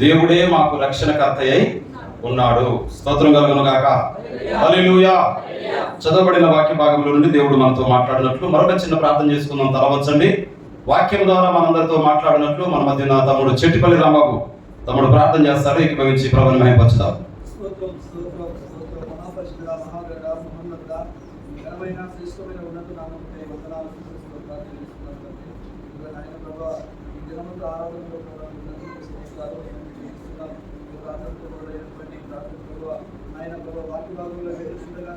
దేవుడే మాకు రక్షణకర్త అయి ఉన్నాడు. స్తోత్రం కలుగును గాక. హల్లెలూయా. చదవబడిన వాక్య భాగంలో నుండి దేవుడు మనతో మాట్లాడినట్లు మరొక చిన్న ప్రార్థన చేసుకుందాం. తలవచ్చండి వాక్యం ద్వారా మనందరితో మాట్లాడినట్లు మన మధ్య నా తమ్ముడు చెట్టిపల్లి రాంబాబు తమ్ముడు ప్రార్థన చేస్తారు ఏకీభవించి ప్రభుని మహిమపరచుదాం స్తోత్రం ఘనమైన శ్రేష్టమైన ఉన్నత నామముపై వందనాలు ఈ దినమంతా ఆరాధనలో కూడా ఉన్నందుకు స్తోత్రాలు చెల్లిస్తున్నాం. ఈ ప్రార్థనతో కూడా అయినటువంటి ప్రార్థన ప్రభా నాయన ప్రభా వాక్య భాగంలో వెళ్ళుచుండగా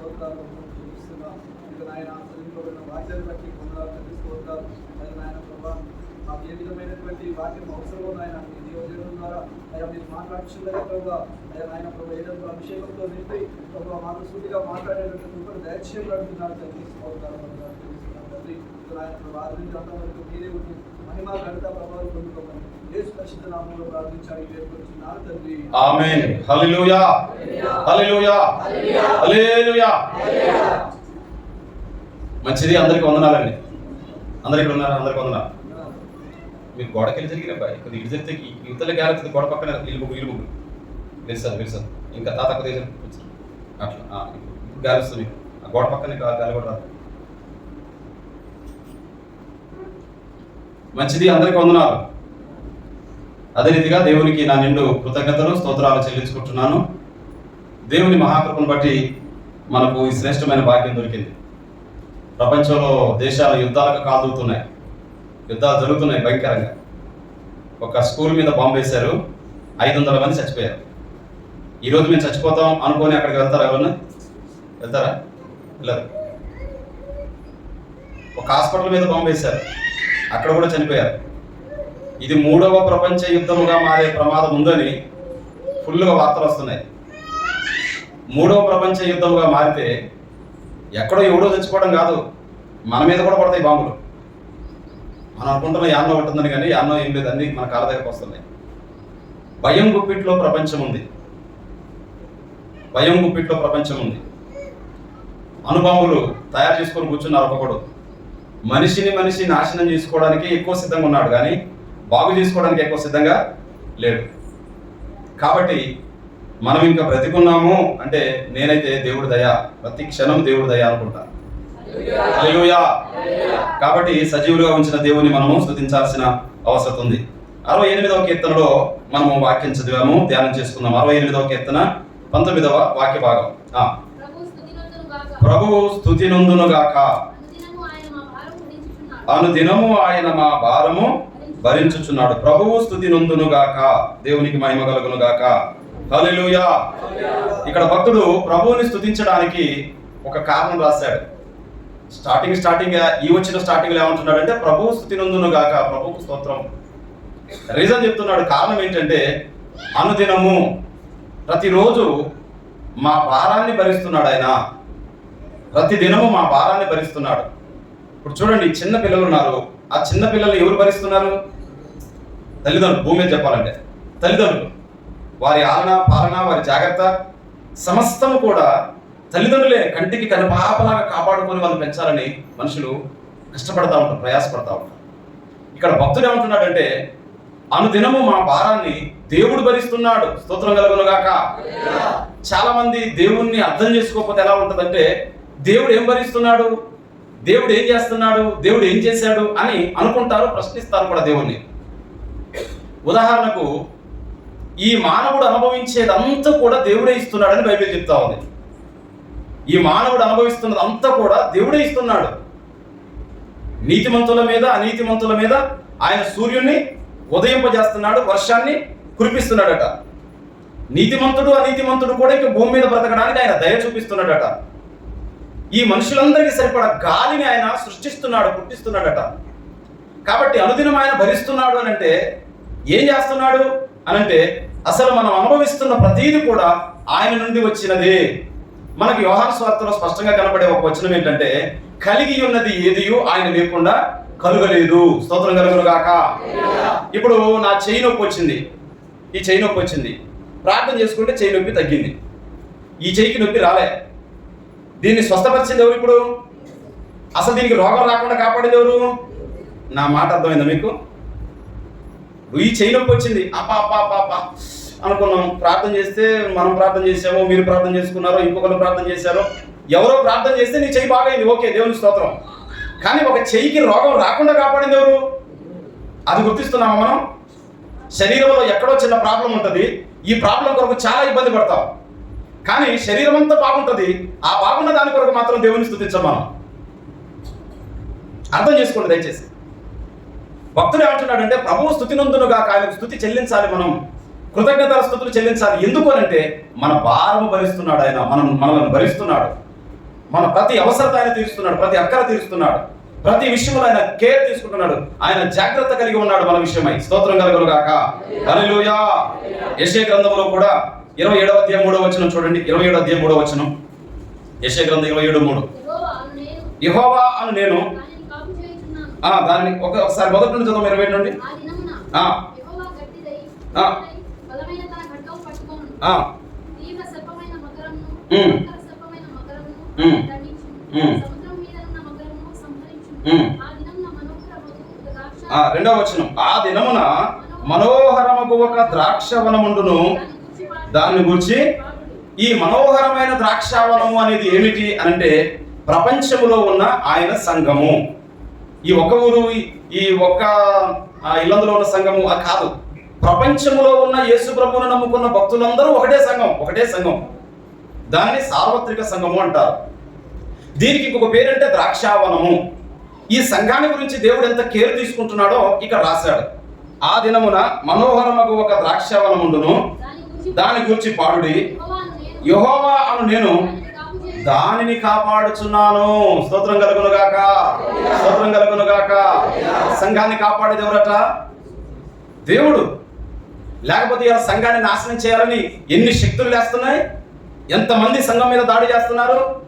తండ్రి స్తోత్రాలు చెల్లిస్తున్నాం. ఇక నాయన ఆశ్రయింపబడిన వాక్యాన్ని బట్టి వందనాలు తండ్రి స్తోత్రాలు మరి నాయన ప్రభా మాకు ఏ విధమైనటువంటి వాక్యం అవసరమో నాయన ఈ దేవదేవుని ద్వారా అయ్యా మీరు మాట్లాడుచుండగా ప్రభా. అయ్యా నాయన ప్రభా ఏదో అభిషేకంతో నింపి ప్రభా మాకు సూటిగా మాట్లాడేటట్టు కృపను దయచేసి అడుగుతున్నారు తండ్రి స్తోత్రాలు వందనాలు చెల్లిస్తున్నాం తండ్రి. ఇక నాయన ప్రభా ఆది నుంచి అంత వరకు మీరే ఉండి మహిమ ఘనత ప్రభావం పొందుకోమని యేసు హల్లెలూయా. హల్లెలూయా. హల్లెలూయా. మంచిది. అందరికి వందనాలండి. అందరు ఇక్కడ ఉన్నారు? అందరికి వందనాలు. మీరు గోడకి వెళ్ళి జరిగిన బాయ్? కొద్ది ఇటు జరిగితే ఇవతల యువతల గోడ పక్కన ఇల్లు ముగ్గు ఇల్లు సార్ లేదు సార్. ఇంకా తాత కొద్దిగా అట్లా. ఆ, గాలి వస్తుంది. మీకు. ఆ గోడ పక్కన గాలి కూడా రాదు. మంచిది. అందరికి వందనాలు. అదే రీతిగా దేవునికి నా నిండు కృతజ్ఞతలు స్తోత్రాలు చెల్లించుకుంటున్నాను. దేవుని మహాకృపను బట్టి మనకు ఈ శ్రేష్టమైన భాగ్యం దొరికింది. ప్రపంచంలో దేశాలు యుద్ధాలకు కాదుతున్నాయి యుద్ధాలు జరుగుతున్నాయి భయంకరంగా. ఒక స్కూల్ మీద బాంబు వేశారు. ఐదు వందల మంది చచ్చిపోయారు. ఈరోజు మేము చచ్చిపోతాం అనుకొని అక్కడికి వెళ్తారా ఎవరన్నా? వెళ్తారా? వెళ్ళరు. ఒక హాస్పిటల్ మీద బాంబు వేశారు. అక్కడ కూడా చనిపోయారు. ఇది మూడవ ప్రపంచ యుద్ధముగా మారే ప్రమాదం ఉందని ఫుల్గా వార్తలు వస్తున్నాయి. మూడవ ప్రపంచ యుద్ధముగా మారితే ఎక్కడో ఎవడో చచ్చిపోవడం కాదు. మన మీద కూడా పడతాయి బాంబులు. మనం అనుకుంటున్న యాన్నో ఉంటుందని కానీ యాన్నో ఏం లేదు అన్ని మన కాళ్ళ దగ్గరకు వస్తున్నాయి. భయం గుప్పిట్లో ప్రపంచం ఉంది. భయం గుప్పిట్లో ప్రపంచం ఉంది. అణుబాంబులు తయారు చేసుకొని కూర్చున్నారు ఒకడు. మనిషిని మనిషి నాశనం చేసుకోవడానికి ఎక్కువ సిద్ధంగా ఉన్నాడు కానీ బాగు చేసుకోవడానికి ఎక్కువ సిద్ధంగా లేడు కాబట్టి మనం ఇంకా బ్రతికున్నాము అంటే నేనైతే దేవుడి దయ ప్రతి క్షణం దేవుడి దయ అనుకుంటా హల్లెలూయా. కాబట్టి సజీవులుగా ఉంచిన దేవుని మనము స్తుతించాల్సిన అవసరం ఉంది అరవై ఎనిమిదవ కీర్తనలో మనము వాక్యం చదివాము ధ్యానం చేసుకుందాం అరవై ఎనిమిదవ కీర్తన పంతొమ్మిదవ వాక్య భాగం. ప్రభువు స్తుతి గాక అనుదినము ఆయన మా భారం భరించుచున్నాడు. అనుదినము ఆయన మా భారము భరించుచున్నాడు. ప్రభువు స్థుతి నొందును గాక దేవునికి మహిమ కలుగును గాక. హల్లెలూయా. ఇక్కడ భక్తుడు ప్రభువుని స్థుతించడానికి ఒక కారణం రాశాడు. స్టార్టింగ్ స్టార్టింగ్ ఈ వచ్చిన స్టార్టింగ్ ఏమంటున్నాడు ఏమంటున్నాడంటే ప్రభువు స్థుతి నొందును గాక ప్రభువుకు స్తోత్రం. రీజన్ చెప్తున్నాడు. కారణం ఏంటంటే అనుదినము ప్రతిరోజు మా భారాన్ని భరిస్తున్నాడు ఆయన. ప్రతి దినము మా భారాన్ని భరిస్తున్నాడు. ఇప్పుడు చూడండి చిన్న పిల్లలు ఉన్నారు. ఆ చిన్న పిల్లలు ఎవరు భరిస్తున్నారు? తల్లిదండ్రులు భూమి మీద చెప్పాలంటే. తల్లిదండ్రులు వారి ఆలన పాలన వారి జాగ్రత్త సమస్తము కూడా తల్లిదండ్రులే కంటికి కనుపాపలాగా కాపాడుకొని వాళ్ళు పెంచాలని మనుషులు కష్టపడతా ఉంటారు ప్రయాసపడతా ఉంటారు. ఇక్కడ భక్తుడు ఏమంటున్నాడంటే అనుదినము మా భారాన్ని దేవుడు భరిస్తున్నాడు. స్తోత్రం కలుగునుగాక చాలా మంది దేవుణ్ణి అర్థం చేసుకోకపోతే ఎలా ఉంటుందంటే దేవుడు ఏం భరిస్తున్నాడు? దేవుడు ఏం చేస్తున్నాడు? దేవుడు ఏం చేశాడు అని అనుకుంటారు ప్రశ్నిస్తారు కూడా దేవుణ్ణి. ఉదాహరణకు ఈ మానవుడు అనుభవించేదంతా కూడా దేవుడే ఇస్తున్నాడని బైబిల్ చెప్తా ఉంది. ఈ మానవుడు అనుభవిస్తున్నది అంతా కూడా దేవుడే ఇస్తున్నాడు. నీతిమంతుల మీద అనీతిమంతుల మీద ఆయన సూర్యుణ్ణి ఉదయింపజేస్తున్నాడు వర్షాన్ని కురిపిస్తున్నాడట. నీతిమంతుడు అనీతిమంతుడు కూడా ఇక భూమి మీద బ్రతకడానికి ఆయన దయ చూపిస్తున్నాడట. ఈ మనుషులందరికీ సరిపడా గాలిని ఆయన సృష్టిస్తున్నాడు పుట్టిస్తున్నాడట. కాబట్టి అనుదినం ఆయన భరిస్తున్నాడు అని అంటే ఏం చేస్తున్నాడు అనంటే అసలు మనం అనుభవిస్తున్న ప్రతీది కూడా ఆయన నుండి వచ్చినదే. మనకి వ్యవహార స్వార్థలో స్పష్టంగా కనపడే ఒక వచనం ఏంటంటే కలిగి ఉన్నది ఏదియు ఆయన లేకుండా కలుగలేదు. స్తోత్రం కలుగును గాక ఇప్పుడు నా చెయ్యి నొప్పి వచ్చింది. ఈ చెయ్యి నొప్పి వచ్చింది. ప్రార్థన చేసుకుంటే చెయ్యి నొప్పి తగ్గింది. ఈ చెయ్యికి నొప్పి రాలే. దీన్ని స్వస్థపరిచింది ఎవరు ఇప్పుడు? అసలు దీనికి రోగం రాకుండా కాపాడేది ఎవరు? నా మాట అర్థమైందా మీకు? ఈ చెయ్యి నొప్పి వచ్చింది. అప్ప అపా అపా అపా అనుకున్నాం. ప్రార్థన చేస్తే మనం ప్రార్థన చేసామో మీరు ప్రార్థన చేసుకున్నారో ఇంకొకరు ప్రార్థన చేశారో ఎవరో ప్రార్థన చేస్తే నీ చెయ్యి బాగైంది. ఓకే దేవుని స్తోత్రం. కానీ ఒక చెయ్యికి రోగం రాకుండా కాపాడింది ఎవరు? అది గుర్తిస్తున్నామా మనం? శరీరంలో ఎక్కడో చిన్న ప్రాబ్లం ఉంటుంది. ఈ ప్రాబ్లం కొరకు చాలా ఇబ్బంది పడతాం. కానీ శరీరం అంతా బాగుంటుంది. ఆ బాగున్న దాని కొరకు మాత్రం దేవుని స్థుతించాం మనం. అర్థం చేసుకోండి దయచేసి. భక్తుడు ఏమంటున్నాడంటే ప్రభువు స్థుతి నందునుగా ఆయనకు స్థుతి చెల్లించాలి మనం. కృతజ్ఞతల స్థుతులు చెల్లించాలి. ఎందుకు అంటే మన భారము భరిస్తున్నాడు ఆయన. మనం మనల్ని భరిస్తున్నాడు. మన ప్రతి అవసరత ఆయన తీరుస్తున్నాడు. ప్రతి అక్కర తీరుస్తున్నాడు. ప్రతి విషయంలో ఆయన కేర్ తీసుకుంటున్నాడు. ఆయన జాగ్రత్త కలిగి ఉన్నాడు మన విషయమై. స్తోత్రం కలగలుగాక గాక హల్లెలూయా గ్రంథంలో కూడా ఇరవై ఏడవ అధ్యాయం మూడో వచనం చూడండి. ఇరవై ఏడవ అధ్యాయం మూడో వచనం. యెషయా గ్రంథం ఇరవై ఏడు మూడు. యెహోవా అను నేను దానిని ఒక ఒకసారి మొదటి నుంచి చదువు ఇరవై ఏడు నుండి. ద్రాక్ష. రెండవ వచనం. ఆ దినమున మనోహరమగు ఒక ద్రాక్షవనముండును దాని దాన్ని గురించి ఈ మనోహరమైన ద్రాక్షావనము అనేది ఏమిటి అంటే ప్రపంచంలో ఉన్న ఆయన సంఘము. ఈ ఒక్క ఊరు ఈ- ఒక్క ఆ, ఇల్లందులో ఉన్న సంఘము అది కాదు. ప్రపంచంలో ఉన్న యేసు ప్రభువును నమ్ముకున్న భక్తులందరూ ఒకటే సంఘం ఒకటే సంఘం. దాన్ని సార్వత్రిక సంఘము అంటారు. దీనికి ఇంకొక పేరంటే ద్రాక్షావనము. ఈ సంఘాన్ని గురించి దేవుడు ఎంత కేర్ తీసుకుంటున్నాడో ఇక్కడ రాశాడు. ఆ దినమున మనోహరమగు ఒక ద్రాక్షావనముండును. దాని గురించి పాడుడి. యహోవా అను నేను దానిని కాపాడుచున్నాను. స్తోత్రం కలుగును గాక. స్తోత్రం కలుగును గాక. సంఘాన్ని కాపాడేది ఎవరట? దేవుడు. లేకపోతే ఇలా సంఘాన్ని నాశనం చేయాలని ఎన్ని శక్తులు లేస్తున్నాయి? ఎంతమంది సంఘం మీద దాడి చేస్తున్నారు?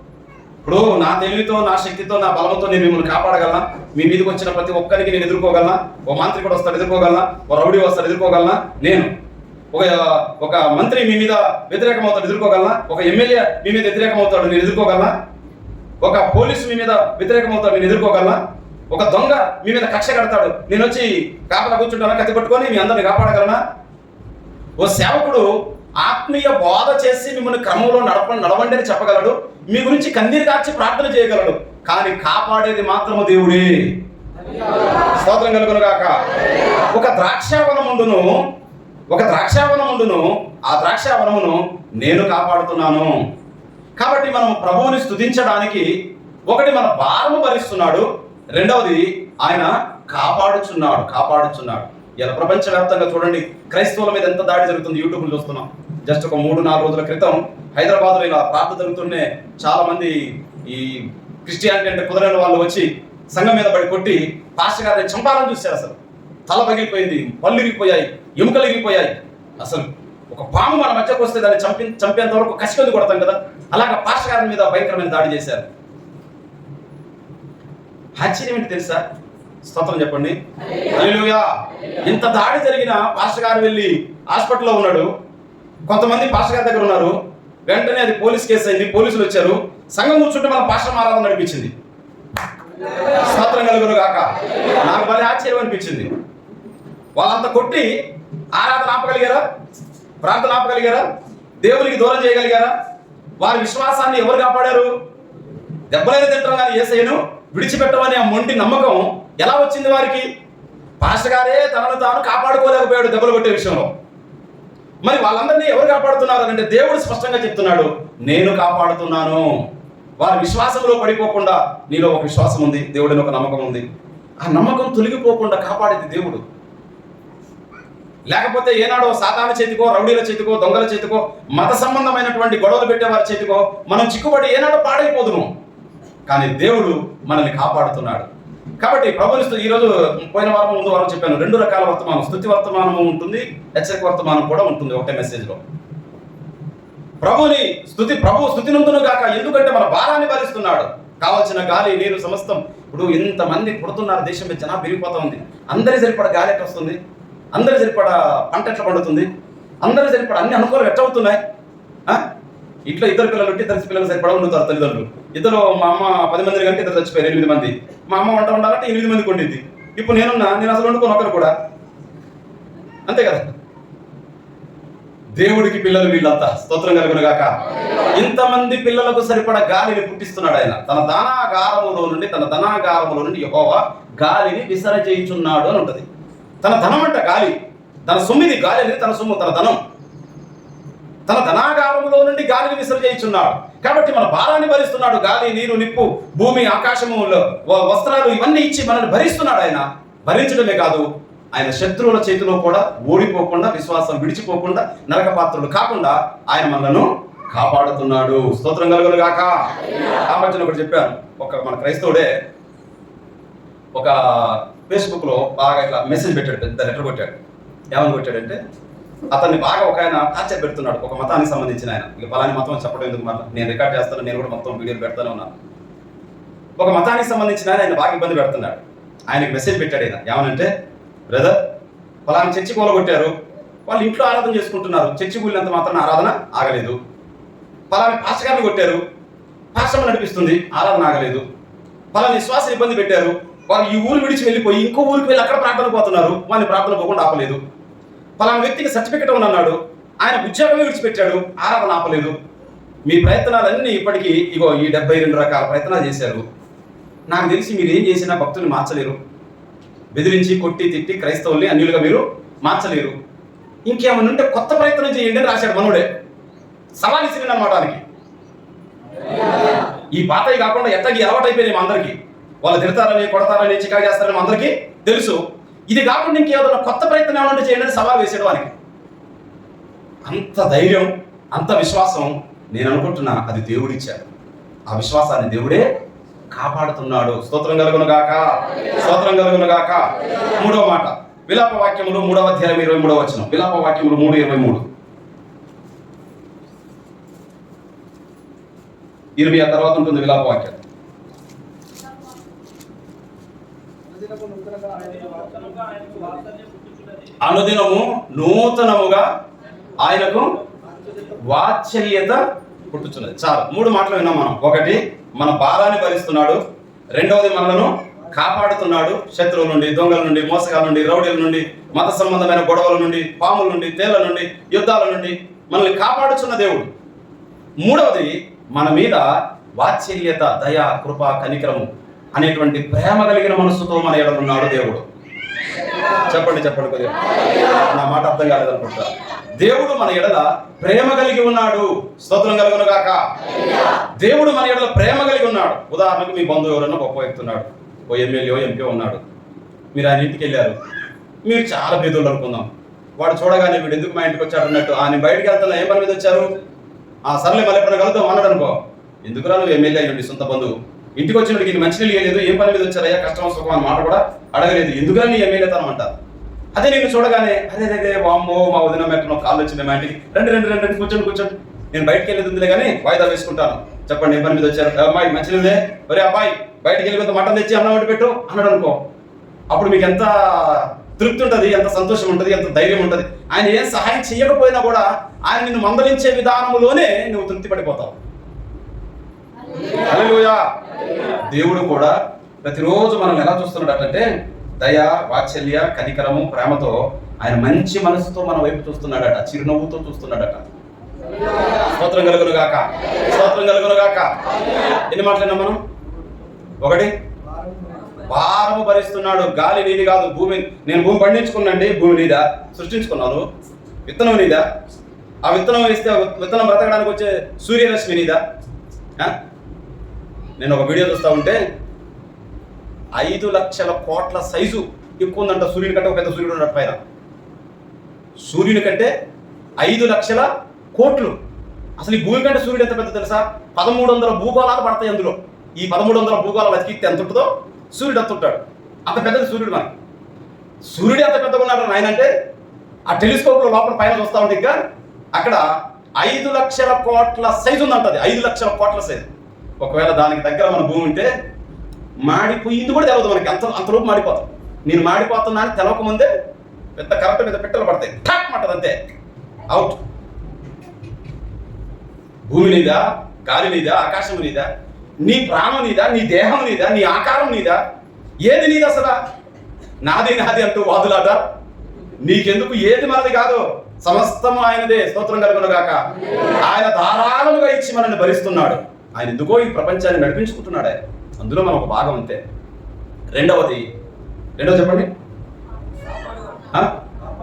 ఇప్పుడు నా తెలివితో నా శక్తితో నా బలంతో నేను మిమ్మల్ని కాపాడగలనా? మీ మీదకి వచ్చిన ప్రతి ఒక్కరికి నేను ఎదుర్కోగలనా? ఓ మాంత్రికుడు వస్తాడు ఎదుర్కోగలనా? ఓ రౌడీ వస్తాడు ఎదుర్కోగలనా? నేను. ఒక ఒక మంత్రి మీ మీద వ్యతిరేకం అవుతాడు ఎదుర్కోగలనా? ఒక ఎమ్మెల్యే మీ మీద వ్యతిరేకం అవుతాడు నేను ఎదుర్కోగలనా? ఒక పోలీసు మీ మీద వ్యతిరేకం అవుతాడు నేను ఎదుర్కోగలనా? ఒక దొంగ మీ మీద కక్ష కడతాడు నేను వచ్చి కాపలా కూర్చుంటానా కత్తి పట్టుకొని మీ అందరిని కాపాడగలనా? ఓ సేవకుడు ఆత్మీయ బోధ చేసి మిమ్మల్ని క్రమంలో నడప నడవండి అని చెప్పగలడు మీ గురించి కన్నీరు కాచి ప్రార్థన చేయగలడు కానీ కాపాడేది మాత్రము దేవుడే. స్తోత్రం కలుగును కాక ఒక ద్రాక్షావనముండును ఒక ద్రాక్షావనముండును ఆ ద్రాక్షావనమును నేను కాపాడుతున్నాను. కాబట్టి మనం ప్రభువుని స్థుతించడానికి ఒకటి మన భారము భరిస్తున్నాడు రెండవది ఆయన కాపాడుచున్నాడు కాపాడుచున్నాడు. ఇలా ప్రపంచవ్యాప్తంగా చూడండి క్రైస్తవుల మీద ఎంత దాడి జరుగుతుంది యూట్యూబ్లో చూస్తున్నాం. జస్ట్ ఒక మూడు నాలుగు రోజుల క్రితం హైదరాబాద్లో ఇలా ప్రార్థన జరుగుతుంటే చాలా మంది ఈ క్రిస్టియానిటీ అంటే కుదరని వాళ్ళు వచ్చి సంఘం మీద పడి కొట్టి పాస్టర్ గారిని చంపాలని చూశారు అసలు. తల పగిలిపోయింది పళ్ళు ఇరిగిపోయాయి ఎముకలు ఇరిగిపోయాయి అసలు ఒక పాము మన మధ్యకు వస్తే దాన్ని చంపి చంపేంత వరకు కసికొంది కొడతాం కదా? అలాగ పాస్టర్ గారి మీద భయంకరమైన దాడి చేశారు. ఆశ్చర్యం ఏంటి తెలుసా? స్తోత్రం చెప్పండి. హల్లెలూయా. ఇంత దాడి జరిగిన పాస్టర్ గారు వెళ్ళి హాస్పిటల్లో ఉన్నాడు. కొంతమంది పాస్టర్ గారి దగ్గర ఉన్నారు. వెంటనే అది పోలీస్ కేసు అయింది. పోలీసులు వచ్చారు. సంఘం కూర్చుంటే మన పాస్టర్ ఆరాధన నడిపించింది. స్తోత్రం కలుగును కాక నాకు భలే ఆశ్చర్యం అనిపించింది. వాళ్ళంతా కొట్టి ఆరాధన ఆపగలిగారా? ప్రార్థన ఆపగలిగారా? దేవునికి దూరం చేయగలిగారా? వారి విశ్వాసాన్ని ఎవరు కాపాడారు? దెబ్బలైన తింటాం కానీ ఏసయ్యను విడిచిపెట్టమని ఆ మొండి నమ్మకం ఎలా వచ్చింది వారికి? పాస్టర్ గారే తనను తాను కాపాడుకోలేకపోయాడు దెబ్బలు కొట్టే విషయంలో. మరి వాళ్ళందరినీ ఎవరు కాపాడుతున్నారు? అంటే దేవుడు స్పష్టంగా చెప్తున్నాడు నేను కాపాడుతున్నాను. వారి విశ్వాసంలో పడిపోకుండా నీలో ఒక విశ్వాసం ఉంది దేవుడిని ఒక నమ్మకం ఉంది. ఆ నమ్మకం తొలగిపోకుండా కాపాడేది దేవుడు. లేకపోతే ఏనాడో సాధారణ చేతికో రౌడీల చేతికో దొంగల చేతికో మత సంబంధమైనటువంటి గొడవలు పెట్టే వారి చేతికో మనం చిక్కుబడి ఏనాడో పాడైపోదుము కానీ దేవుడు మనల్ని కాపాడుతున్నాడు. కాబట్టి ప్రభుని ఈరోజు పోయిన వారం ముందు వారం చెప్పాను రెండు రకాల వర్తమానం స్థుతి వర్తమానము ఉంటుంది హెచ్చరిక వర్తమానం కూడా ఉంటుంది ఒకటే మెసేజ్లో. ప్రభుని స్థుతి ప్రభు స్థుతి నందును గాక ఎందుకంటే మన భారాన్ని భరిస్తున్నాడు. కావలసిన గాలి నీరు సమస్తం. ఇప్పుడు ఇంతమంది పుడుతున్నారు దేశం మీద జనా పెరిగిపోతా ఉంది. అందరి సరిపడ గాలి ఎట్లా వస్తుంది? అందరి సరిపడ పంట ఎట్లా పండుతుంది? అందరి సరిపడ అన్ని అనుకూలం ఎట్లా అవుతున్నాయి? ఆ? ఇద్దరు పిల్లలు ఉంటే ఇద్దరు పిల్లలు సరిపడా ఉండుతారు తల్లిదండ్రులు. ఇద్దరు మా అమ్మ పది మంది కంటే ఇద్దరు చచ్చిపోయారు ఎనిమిది మంది. మా అమ్మ వంట ఉండాలంటే ఎనిమిది మంది కొండిద్ది ఇప్పుడు నేనున్నా నేను అసలు వండుకోను ఒకరు కూడా. అంతే కదా? దేవుడికి పిల్లలు వీళ్ళంతా స్తోత్రం కలుగునుగాక. ఇంతమంది పిల్లలకు సరిపడ గాలిని పుట్టిస్తున్నాడు ఆయన. తన ధనాగారములో నుండి తన ధనాగారములో నుండి యహోవా గాలిని విసరచేయుచున్నాడు అని ఉంటుంది. తన ధనం అంట గాలి. తన సొమ్మిది గాలి అనేది తన సొమ్ము తన ధనం. తన ధనాగారములో నుండి గాలిని విసర్జించున్నాడు. కాబట్టి మన భారాన్ని భరిస్తున్నాడు. గాలి నీరు నిప్పు భూమి ఆకాశములో వ- వస్త్రాలు ఇవన్నీ ఇచ్చి మనల్ని భరిస్తున్నాడు ఆయన. భరించడమే కాదు ఆయన శత్రువుల చేతిలో కూడా ఓడిపోకుండా విశ్వాసం విడిచిపోకుండా నరక పాత్రలు కాకుండా ఆయన మనలను కాపాడుతున్నాడు. స్తోత్రం కలుగును గాక ఆ ఒకటి చెప్పాను. ఒక మన క్రైస్తవుడే ఒక ఫేస్బుక్లో బాగా ఇట్లా మెసేజ్ పెట్టాడు పెద్ద లెటర్ కొట్టాడు. ఏమని కొట్టాడంటే అతన్ని బాగా ఒక ఆయన టార్చర్ పెడుతున్నాడు ఒక మతానికి సంబంధించిన ఆయన. ఇక పలాని మతం చెప్పడం ఎందుకు మాట నేను రికార్డ్ చేస్తాను నేను కూడా మొత్తం వీడియోలు పెడతానే ఉన్నాను ఒక మతానికి సంబంధించిన ఆయన ఆయన బాగా ఇబ్బంది పెడుతున్నాడు. ఆయనకి మెసేజ్ పెట్టాడు ఆయన ఏమనంటే బ్రదర్ పలాని చర్చి కూలగొట్టారు వాళ్ళు ఇంట్లో ఆరాధన చేసుకుంటున్నారు. చర్చి కూలినంత మాత్రం ఆరాధన ఆగలేదు. పలాని పాస్టర్ గారిని కొట్టారు. పాస్టర్ నడిపిస్తుంది. ఆరాధన ఆగలేదు. పలాని విశ్వాస ఇబ్బంది పెట్టారు. వారు ఈ ఊరు విడిచి వెళ్ళిపోయి ఇంకో ఊరికి వెళ్ళి అక్కడ ప్రార్థన పోతున్నారు. వాళ్ళని ప్రార్థన పోకుండా ఆపలేదు. పలానా వ్యక్తికి సర్టిఫికెట్ ఉన్నాడు ఆయన ఉద్యోగమే విడిచిపెట్టాడు. ఆరాధన ఆపలేదు. మీ ప్రయత్నాలన్నీ ఇప్పటికీ ఇగో ఈ డెబ్బై రెండు రకాల ప్రయత్నాలు చేశారు. నాకు తెలిసి మీరు ఏం చేసినా భక్తుల్ని మార్చలేరు. బెదిరించి కొట్టి తిట్టి క్రైస్తవుల్ని అన్యులుగా మీరు మార్చలేరు. ఇంకేమైనా ఉంటే కొత్త ప్రయత్నం చేయండి అని రాశాడు మనోడే. సవాల్ ఇచ్చింది అనమాట ఈ పాతవి కాకుండా ఎట్టకి అలవాటు అయిపోయినాయి మా అందరికీ. వాళ్ళు తిడతారని కొడతారని చికా చేస్తారని అందరికీ తెలుసు. ఇది కాకుండా ఇంకేదైనా కొత్త ప్రయత్నం ఏమన్నా చేయండి అని సవాల్ వేసాడు వానికి అంత ధైర్యం అంత విశ్వాసం నేను అనుకుంటున్నా అది దేవుడిచ్చాడు. ఆ విశ్వాసాన్ని దేవుడే కాపాడుతున్నాడు. స్తోత్రం కలుగును గాక. స్తోత్రం కలుగును గాక. మూడవ మాట. విలాప వాక్యములు మూడవ అధ్యాయం ఇరవై మూడవ వచ్చిన విలాప వాక్యములు మూడు ఇరవై మూడు. ఇరవై ఆ తర్వాత ఉంటుంది విలాప వాక్యం. అనుదినము నూతనముగా ఆయనకు వాత్సల్యత పుట్టుచున్నది. చాలు. మూడు మాటలు విన్నాం మనం. ఒకటి మన భారాన్ని భరిస్తున్నాడు. రెండవది మనలను కాపాడుతున్నాడు. శత్రువుల నుండి దొంగల నుండి మోసగాల నుండి రౌడీల నుండి మత సంబంధమైన గొడవల నుండి పాముల నుండి తేళ్ళ నుండి యుద్ధాల నుండి మనల్ని కాపాడుచున్న దేవుడు. మూడవది మన మీద వాత్సల్యత దయ కృప కనికరము అనేటువంటి ప్రేమ కలిగిన మనస్సుతో మన ఎడలున్నాడు దేవుడు. చెప్పండి చెప్పండి కొద్దిగా. నా మాట అర్థం కాలేదనుకుంటా. దేవుడు మన ఎడల ప్రేమ కలిగి ఉన్నాడు. స్తోత్రం కలుగును కాక దేవుడు మన ఎడల ప్రేమ కలిగి ఉన్నాడు. ఉదాహరణకు మీ బంధువు ఎవరైనా గొప్ప వ్యక్తి ఉన్నాడు. ఓ ఎమ్మెల్యే ఎంపీ ఉన్నాడు. మీరు ఆయన ఇంటికి వెళ్ళారు. మీరు చాలా పేదోళ్ళు అనుకుందాం. వాడు చూడగానే వీడు ఎందుకు మా ఇంటికి వచ్చాడు అన్నట్టు ఆయన బయటికి వెళ్తున్నా. ఏ పని మీద వచ్చారు? ఆ సర్లే మళ్ళీ ఎప్పుడైనా కలుద్దాం అన్నాడు అనుకో. ఎందుకురా నువ్వు ఎమ్మెల్యే అయ్యండి సొంత బంధువు? ఇంటికి వచ్చినప్పుడు ఇది మంచి నీళ్ళు లేదు ఏం పని మీద వచ్చారయ్యా కష్టం సుఖం అని మాట కూడా అడగలేదు. ఎందుకని నీ ఎమ్మెల్యే తనం అంటారు? అదే నేను చూడగానే అదే అదే వామ్మో మా వదిన మెట్టనో కాళ్ళు వచ్చింది మా ఇంటికి. రెండు రెండు రెండు రెండు కూర్చోండి కూర్చోండి. నేను బయటికి వెళ్ళేది ఉందిలే కానీ వాయిదా వేసుకుంటాను. చెప్పండి ఏ పని మీద వచ్చారు? అమ్మాయి మంచి నీళ్ళే? ఒరే అబ్బాయి బయటికి వెళ్ళి కొంత మటన్ తెచ్చి అన్నం వండి పెట్టు అన్నాడు అనుకో. అప్పుడు మీకు ఎంత తృప్తి ఉంటుంది ఎంత సంతోషం ఉంటుంది ఎంత ధైర్యం ఉంటుంది. ఆయన ఏం సహాయం చేయకపోయినా కూడా ఆయన నిన్ను మందలించే విధానంలోనే నువ్వు తృప్తి పడిపోతావు. దేవుడు కూడా ప్రతిరోజు మనం ఎలా చూస్తున్నాడు అంటే దయ వాత్సల్య కనికరము ప్రేమతో ఆయన మంచి మనసుతో మన వైపు చూస్తున్నాడట చిరునవ్వుతో చూస్తున్నాడట. స్తోత్రం కలుగును గాక. స్తోత్రం కలుగును గాక. ఎన్ని మాట్లాడినా మనం? ఒకటి. భారము భరిస్తున్నాడు గాలి నీది కాదు భూమి నేను భూమి పండించుకున్నాండి భూమి నీదా? సృష్టించుకున్నాను. విత్తనం నీదా? ఆ విత్తనం వేస్తే విత్తనం బ్రతకడానికి వచ్చే సూర్యరశ్మి నీదా? నేను ఒక వీడియో చూస్తూ ఉంటే ఐదు లక్షల కోట్ల సైజు ఎక్కువ ఉందంట సూర్యుని కంటే ఒక పెద్ద సూర్యుడు ఉన్నట్టు పైన. సూర్యుని కంటే ఐదు లక్షల కోట్లు. అసలు ఈ భూమి కంటే సూర్యుడు ఎంత పెద్ద తెలుసా? పదమూడు వందల భూగోళాలు పడతాయి అందులో. ఈ పదమూడు వందల భూగోళాలు అతికిస్తే ఎంత ఉంటుందో సూర్యుడు అంత ఉంటాడు. అంత పెద్దది సూర్యుడు మనకి. సూర్యుడు ఎంత పెద్దగా ఉన్నాడు ఆయన అంటే ఆ టెలిస్కోప్లో లోపల పైన చూస్తూ ఉంటే ఇంకా అక్కడ ఐదు లక్షల కోట్ల సైజు ఉందంటది ఐదు లక్షల కోట్ల సైజు. ఒకవేళ దానికి దగ్గర మన భూమి ఉంటే మాడిపోయింది కూడా తెలియదు మనకి. అంత అంతలోపు మాడిపోతాం. నేను మాడిపోతున్నా అని తెలవక ముందే పెద్ద కరెంట్ మీద పెట్టలు పడతాయి. ఠక్ మట్టది అంతే. అవుట్ భూమి నీదా? గాలి నీదా? ఆకాశం నీదా? నీ ప్రాణం నీదా? నీ దేహం నీదా? నీ ఆకారం నీదా? ఏది నీది అసలు? నాది నాది అంటూ వాదులాట. నీకెందుకు? ఏది మనది కాదు. సమస్తము ఆయనదే. స్తోత్రం కలుగును గాక. ఆయన ధారాళముగా ఇచ్చి మనల్ని భరిస్తున్నాడు. ఆయన ఎందుకో ఈ ప్రపంచాన్ని నడిపించుకుంటున్నాడు. ఆయన అందులో మనం ఒక భాగం అంతే. రెండవది రెండవ చెప్పండి.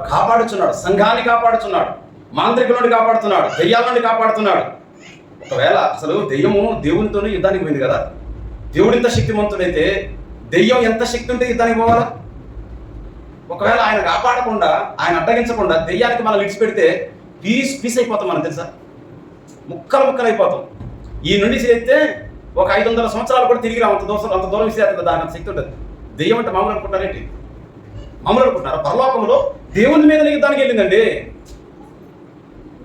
కాపాడుచున్నాడు. సంఘాన్ని కాపాడుచున్నాడు. మాంత్రికుల నుండి కాపాడుతున్నాడు. దెయ్యాల నుండి కాపాడుతున్నాడు. ఒకవేళ అసలు దెయ్యము దేవునితోనే యుద్ధానికి పోయింది కదా. దేవుడు ఇంత శక్తివంతుడైతే దెయ్యం ఎంత శక్తి ఉంటే యుద్ధానికి పోవాలా? ఒకవేళ ఆయన కాపాడకుండా ఆయన అడ్డగించకుండా దెయ్యానికి మనం విడిచిపెడితే పీస్ పీస్ అయిపోతాం మనం తెలుసా? ముక్కలు ముక్కలు అయిపోతాం ఈ నుండి చేస్తే ఒక ఐదు వందల సంవత్సరాలు కూడా తిరిగి రావు. అంత దూరం అంత దూరం విసిరేస్తుంది దాని అంత శక్తి ఉంటుంది. దెయ్యం అంటే మామూలు అనుకుంటారేంటి మామూలు అనుకుంటున్నారు? పరలోకంలో దేవుని మీద యుద్ధానికి వెళ్ళిందండి.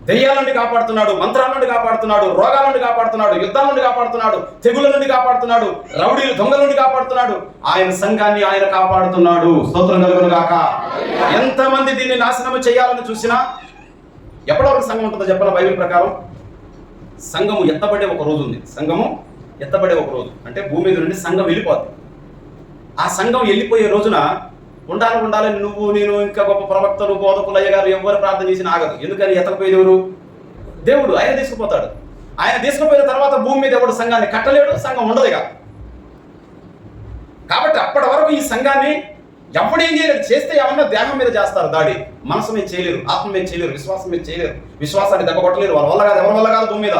దెయ్యాల నుండి కాపాడుతున్నాడు మంత్రాల నుండి కాపాడుతున్నాడు రోగాల నుండి కాపాడుతున్నాడు యుద్ధాల నుండి కాపాడుతున్నాడు తెగుల నుండి కాపాడుతున్నాడు రౌడీలు దొంగల నుండి కాపాడుతున్నాడు. ఆయన సంఘాన్ని ఆయన కాపాడుతున్నాడు. స్తోత్రం కలుగును గాక. ఎంతమంది దీన్ని నాశనం చేయాలని చూసినా ఎప్పటివరకు సంఘం ఉంటుందో చెప్పాలి బైబిల్ ప్రకారం? సంఘము ఎత్తబడే ఒక రోజు ఉంది. సంఘము ఎత్తబడే ఒక రోజు. అంటే భూమి మీద నుండి సంఘం వెళ్ళిపోద్ది. ఆ సంఘం వెళ్ళిపోయే రోజున ఉండాలి ఉండాలని నువ్వు నేను ఇంకా గొప్ప ప్రవక్తలు బోధకులు అయ్యగారు ఎవరు ప్రార్థన చేసినా ఆగదు. ఎందుకని? ఎత్తకపోయేది ఎవరు? దేవుడు. ఆయన తీసుకుపోతాడు. ఆయన తీసుకుపోయిన తర్వాత భూమి మీద ఎవడు సంఘాన్ని కట్టలేడు? సంఘం ఉండదు కాబట్టి అప్పటి వరకు ఈ సంఘాన్ని ఎవడేం చేయలేరు చేస్తే ఏమన్నా దేహం మీద చేస్తారు దాడి. మనసు మీద చేయలేరు ఆత్మ మీద చేయలేరు విశ్వాసం మీద చేయలేరు. విశ్వాసాన్ని దెబ్బ కొట్టలేరు వాళ్ళ వల్ల కాదు ఎవరి వల్ల కాదు భూమి మీద.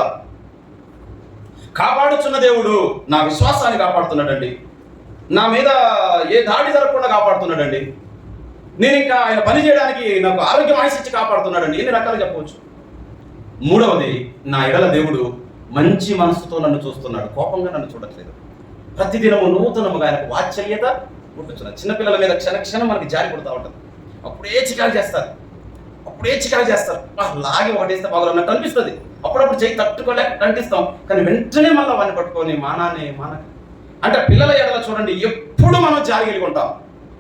కాపాడుచున్న దేవుడు నా విశ్వాసాన్ని కాపాడుతున్నాడండి. నా మీద ఏ దాడి జరగకుండా కాపాడుతున్నాడండి. నేను ఇంకా ఆయన పని చేయడానికి నాకు ఆరోగ్యం ఆశించి కాపాడుతున్నాడండి. ఎన్ని రకాలు చెప్పవచ్చు. మూడవది నా ఎడల దేవుడు మంచి మనసుతో నన్ను చూస్తున్నాడు. కోపంగా నన్ను చూడట్లేదు. ప్రతిదినము నూతనముగా ఆయనకు వాత్సల్యత పుట్టుచున్నది చిన్నపిల్లల మీద క్షణ క్షణం మనకి జారి కొడుతూ ఉంటుంది. అప్పుడే చికాకు చేస్తారు. అప్పుడే చికాకు చేస్తారు. "వా, లాగి ఒకటేస్తే బాగున్నట్టు అనిపిస్తుంది. అప్పుడప్పుడు చేయి తట్టుకోలేక కంటిస్తాం కానీ వెంటనే మళ్ళీ వాడిని పట్టుకొని మానాన్ని మాన అంటే పిల్లల ఎడల చూడండి ఎప్పుడు మనం జారి కలిగి ఉంటాం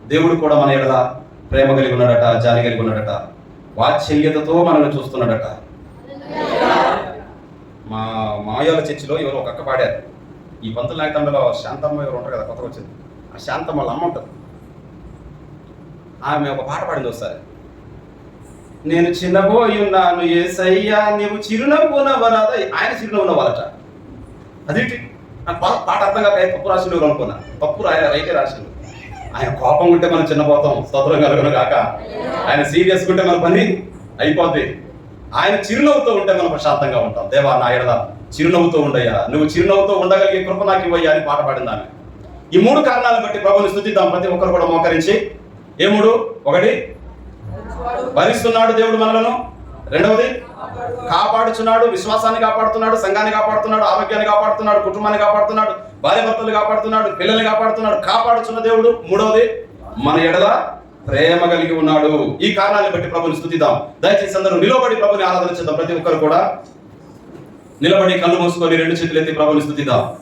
దేవుడు కూడా మన ఎడల ప్రేమ కలిగి ఉన్నాడట జారి కలిగి ఉన్నాడట. వాత్సల్యతతో మనల్ని చూస్తున్నాడట. మా మాయాల చర్చిలో ఎవరు ఒక అక్క పాడారు. ఈ పంతులు నాయకంలో శాంతమ్మ ఎవరు ఉంటారు కదా కొత్తగా వచ్చింది. ఆ శాంతం వాళ్ళ అమ్మ ఉంటుంది. ఆమె ఒక పాట పాడింది ఒకసారి. నేను చిన్నబోయి ఉన్నాను ఏసయ్యా నీవు చిరునవ్వు నవ్వరాద ఆయన చిరునవ్వు నవ్వాలట అది నాకు పాట అర్థం కాక తప్పు రాసిండు అనుకున్నా? పప్పు ఆయన రైతే రాసిండు. ఆయన కోపం ఉంటే మనం చిన్నపోతాం స్తోత్రం కలుగును కాక ఆయన సీరియస్ ఉంటే మన పని అయిపోద్ది. ఆయన చిరునవ్వుతో ఉంటే మనం ప్రశాంతంగా ఉంటాం. దేవా నా చిరునవ్వుతో ఉండయ్యా. నువ్వు చిరునవ్వుతో ఉండగలిగే కృప నాకు ఇవ్వయ్యా అని పాట పాడింది ఆమె. ఈ మూడు కారణాలను బట్టి ప్రభుని స్థుతిద్దాం. ప్రతి ఒక్కరు కూడా మోకరించి. ఏ మూడు? ఒకటి. భరిస్తున్నాడు దేవుడు మనలను. రెండవది కాపాడుచున్నాడు విశ్వాసాన్ని కాపాడుతున్నాడు సంఘాన్ని కాపాడుతున్నాడు ఆరోగ్యాన్ని కాపాడుతున్నాడు కుటుంబాన్ని కాపాడుతున్నాడు భార్య భర్తలు కాపాడుతున్నాడు పిల్లల్ని కాపాడుతున్నాడు కాపాడుచున్న దేవుడు. మూడవది మన ఎడల ప్రేమ కలిగి ఉన్నాడు. ఈ కారణాన్ని బట్టి ప్రభుని స్థుతిద్దాం. దయచేసి అందరూ నిలబడి ప్రభుని ఆరాధన చేద్దాం ప్రతి ఒక్కరు కూడా నిలబడి కళ్ళు మూసుకొని రెండు చేతులు ఎత్తి ప్రభుని స్థుతిద్దాం.